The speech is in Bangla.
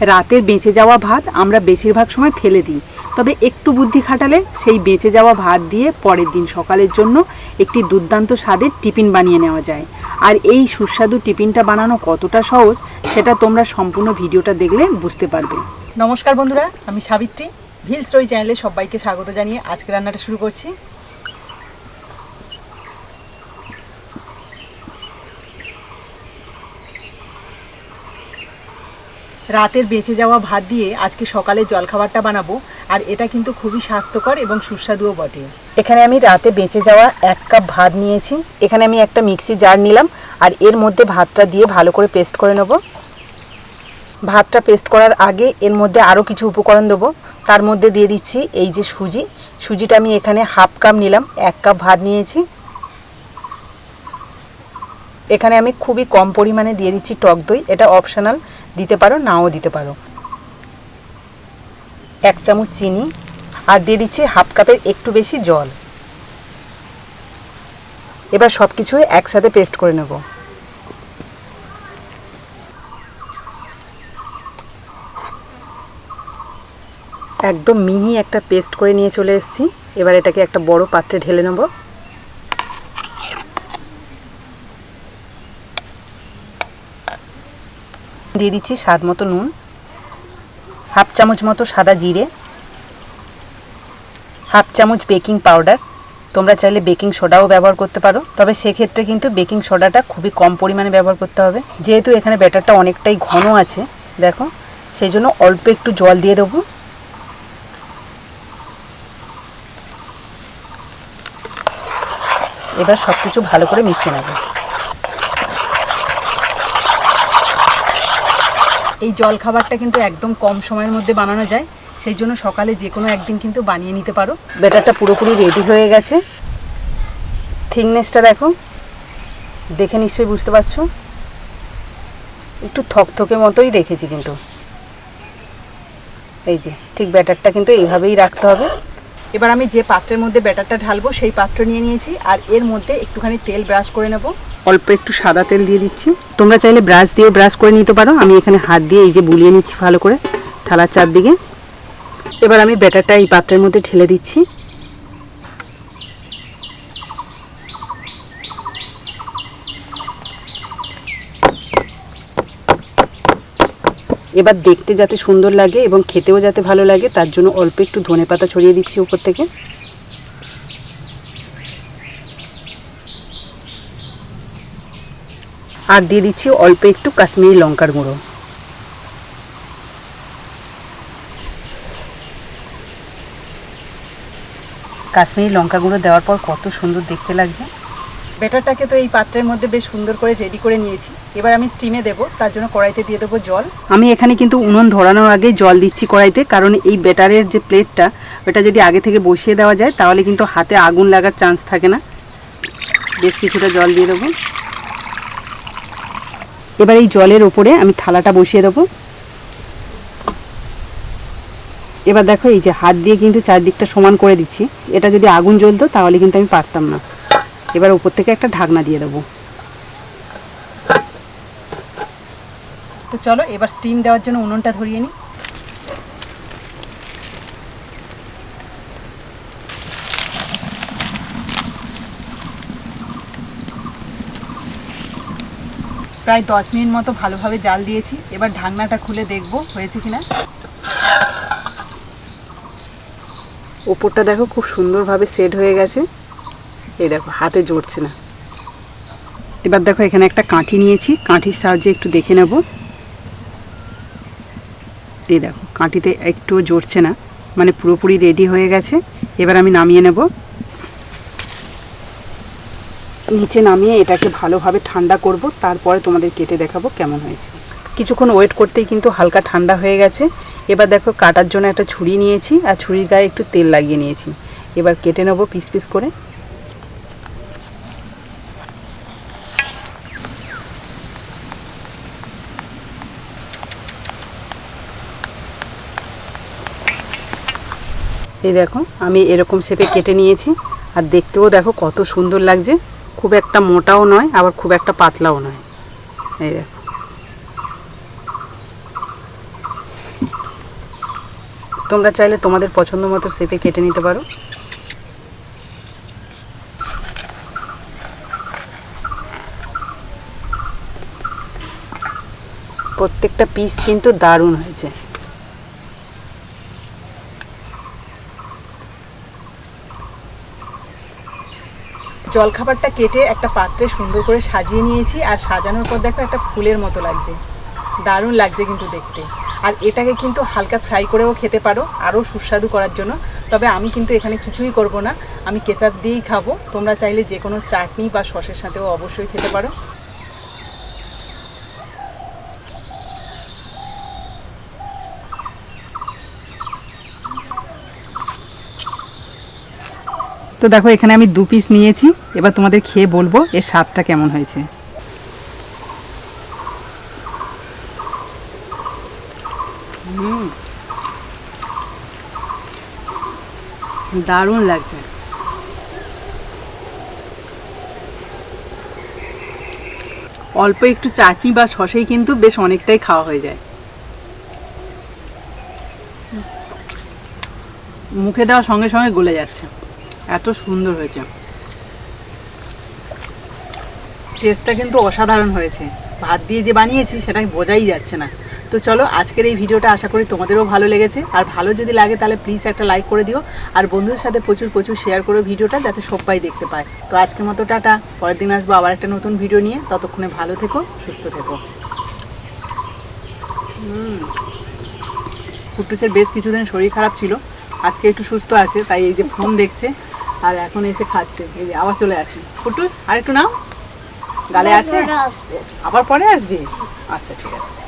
রাতের বেঁচে যাওয়া ভাত আমরা বেশিরভাগ সময় ফেলে দিই। তবে একটু বুদ্ধি খাটালে সেই বেঁচে যাওয়া ভাত দিয়ে পরের দিন সকালের জন্য একটি দুর্দান্ত স্বাদের টিফিন বানিয়ে নেওয়া যায়। আর এই সুস্বাদু টিফিনটা বানানো কতটা সহজ, সেটা তোমরা সম্পূর্ণ ভিডিওটা দেখলে বুঝতে পারবে। নমস্কার বন্ধুরা, আমি সাবিত্রী। ভিল স্টোরি চ্যানেলে সবাইকে স্বাগত জানিয়ে আজকে রান্নাটা শুরু করছি। রাতের বেঁচে যাওয়া ভাত দিয়ে আজকে সকালে জলখাবারটা বানাবো, আর এটা কিন্তু খুবই স্বাস্থ্যকর এবং সুস্বাদুও বটে। এখানে আমি রাতে বেঁচে যাওয়া এক কাপ ভাত নিয়েছি। এখানে আমি একটা মিক্সি জার নিলাম, আর এর মধ্যে ভাতটা দিয়ে ভালো করে পেস্ট করে নেব। ভাতটা পেস্ট করার আগে এর মধ্যে আরও কিছু উপকরণ দেবো। তার মধ্যে দিয়ে দিচ্ছি এই যে সুজি। সুজিটা আমি এখানে হাফ কাপ নিলাম, এক কাপ ভাত নিয়েছি। এখানে আমি খুবই কম পরিমাণে দিয়ে দিচ্ছি টক দই। এটা অপশানাল দিতে পারো, নাও দিতে পারো। এক চামচ চিনি, আর দিয়ে দিচ্ছি হাফ কাপের একটু বেশি জল। এবার সব কিছু একসাথে পেস্ট করে নেব। একদম মিহি একটা পেস্ট করে নিয়ে চলে এসেছি। এবার এটাকে একটা বড় পাত্রে ঢেলে নেব। দিয়ে দিচ্ছি স্বাদ মতো নুন, হাফ চামচ মতো সাদা জিরে, হাফ চামচ বেকিং পাউডার। তোমরা চাইলে বেকিং সোডাও ব্যবহার করতে পারো, তবে সেক্ষেত্রে কিন্তু বেকিং সোডাটা খুবই কম পরিমাণে ব্যবহার করতে হবে। যেহেতু এখানে ব্যাটারটা অনেকটাই ঘন আছে, দেখো সেই জন্য অল্প একটু জল দিয়ে দেবো। এবার সব কিছু ভালো করে মিশিয়ে নেব। এই জল খাবারটা কিন্তু একদম কম সময়ের মধ্যে বানানো যায়। সেই জন্য সকালে যে কোনো একদিন কিন্তু বানিয়ে নিতে পারো। ব্যাটারটা পুরোপুরি রেডি হয়ে গেছে। থিকনেসটা দেখো। দেখে নিশ্চয়ই বুঝতে পারছ। একটু থকথকে মতোই রেখেছি কিন্তু। এই যে, ঠিক ব্যাটারটা কিন্তু এইভাবেই রাখতে হবে। এবার আমি যে পাত্রের মধ্যে ব্যাটারটা ঢালবো, সেই পাত্র নিয়ে নিয়েছি, আর এর মধ্যে একটুখানি তেল ব্রাশ করে নেব। অল্প একটু সাদা তেল দিয়ে দিচ্ছি। তোমরা চাইলে ব্রাশ দিয়ে ব্রাশ করে নিতে পারো। আমি এখানে হাত দিয়ে এই যে বুলিয়ে নিচ্ছি ভালো করে, থালার চারদিকে। এবার আমি ব্যাটারটা এই পাত্রের মধ্যে ঢেলে দিচ্ছি। এবার দেখতে যাতে সুন্দর লাগে এবং খেতেও যাতে ভালো লাগে, তার জন্য অল্প একটু ধনে পাতা ছড়িয়ে দিচ্ছি উপর থেকে। আর দিয়ে দিচ্ছি অল্প একটু কাশ্মীরি লঙ্কার গুঁড়ো। কাশ্মীরি লঙ্কা গুঁড়ো দেওয়ার পর কত সুন্দর দেখতে লাগছে। ব্যাটারটাকে তো এই পাত্রের মধ্যে বেশ সুন্দর করে রেডি করে নিয়েছি। এবার আমি স্টিমে দেবো, তার জন্য কড়াইতে দিয়ে দেবো জল। আমি এখানে কিন্তু উনুন ধরানোর আগে জল দিচ্ছি কড়াইতে, কারণ এই ব্যাটারের যে প্লেটটা ওটা যদি আগে থেকে বসিয়ে দেওয়া যায়, তাহলে কিন্তু হাতে আগুন লাগার চান্স থাকে না। বেশ কিছুটা জল দিয়ে দেবো। এবার এই জলের ওপরে আমি থালাটা বসিয়ে দেবো। এবার দেখো এই যে হাত দিয়ে কিন্তু চারদিকটা সমান করে দিচ্ছি। এটা যদি আগুন জ্বলতো, তাহলে কিন্তু আমি পারতাম না। এবার উপর থেকে একটা ঢাকনা দিয়ে দেবো। তো চলো এবার স্টিম দেওয়ার জন্য উনুনটা ধরিয়ে নিই। প্রায় দশ মিনিট মতো ভালোভাবে জাল দিয়েছি। এবার ঢাকনাটা খুলে দেখব হয়েছে কিনা। ওপরটা দেখো খুব সুন্দরভাবে সেট হয়ে গেছে। এই দেখো, হাতে জড়ছে না। এবার দেখো, এখানে একটা কাঠি নিয়েছি। কাঠির সাহায্যে একটু দেখে নেব। এই দেখো, কাঠিতে একটু জড়ছে না। মানে পুরোপুরি রেডি হয়ে গেছে। এবার আমি নামিয়ে নেব। নিচে নামিয়ে এটাকে ভালোভাবে ঠান্ডা করব। তারপরে তোমাদের কেটে দেখাবো কেমন হয়েছে। কিছুক্ষণ ওয়েট করতেই কিন্তু হালকা ঠান্ডা হয়ে গেছে। এবার দেখো, কাটার জন্য একটা ছুরি নিয়েছি। আর ছুরির গায়ে একটু তেল লাগিয়ে নিয়েছি। এবার কেটে নেব পিস পিস করে। এই দেখো, আমি এরকম শেপে কেটে নিয়েছি। আর দেখতেও দেখো কত সুন্দর লাগছে। খুব একটা মোটাও নয়, আবার খুব একটা পাতলাও নয়। এই দেখো। তোমরা চাইলে তোমাদের পছন্দ মতো শেপে কেটে নিতে পারো। প্রত্যেকটা পিস কিন্তু দারুণ হয়েছে। জলখাবারটা কেটে একটা পাত্রে সুন্দর করে সাজিয়ে নিয়েছি, আর সাজানোর পর দেখো একটা ফুলের মতো লাগছে। দারুণ লাগছে কিন্তু দেখতে। আর এটাকে কিন্তু হালকা ফ্রাই করেও খেতে পারো, আরও সুস্বাদু করার জন্য। তবে আমি কিন্তু এখানে কিছুই করব না, আমি কেচাপ দিয়েই খাব। তোমরা চাইলে যে কোনো চাটনি বা সসের সাথেও অবশ্যই খেতে পারো। তো দেখো, এখানে আমি দু পিস নিয়েছি। এবার তোমাদের খেয়ে বলব এর স্বাদটা কেমন হয়েছে। দারুণ লাগছে। অল্প একটু চাটনি বা সসেই কিন্তু বেশ অনেকটাই খাওয়া হয়ে যায়। মুখে দেওয়ার সঙ্গে সঙ্গে গলে যাচ্ছে। এত সুন্দর হয়েছে। টেস্টটা কিন্তু অসাধারণ হয়েছে। ভাত দিয়ে যে বানিয়েছি সেটা বোঝাই যাচ্ছে না। তো চলো, আজকের এই ভিডিওটা আশা করি তোমাদেরও ভালো লেগেছে। আর ভালো যদি লাগে, তাহলে প্লিজ একটা লাইক করে দিও। আর বন্ধুদের সাথে প্রচুর প্রচুর শেয়ার করো ভিডিওটা, যাতে সবাই দেখতে পায়। তো আজকের মতো টাটা। পরের দিন আসব আবার একটা নতুন ভিডিও নিয়ে। ততক্ষণে ভালো থেকো, সুস্থ থেকো। কুট্টুসের বেশ কিছুদিন শরীর খারাপ ছিল। আজকে একটু সুস্থ আছে, তাই এই যে ফোন দেখছে। আর এখন এসে খাচ্ছে। এই যে আবার চলে আসি ফুটুস আর একটু নাও। গালে আছে? আবার পরে আসবি? আচ্ছা ঠিক আছে।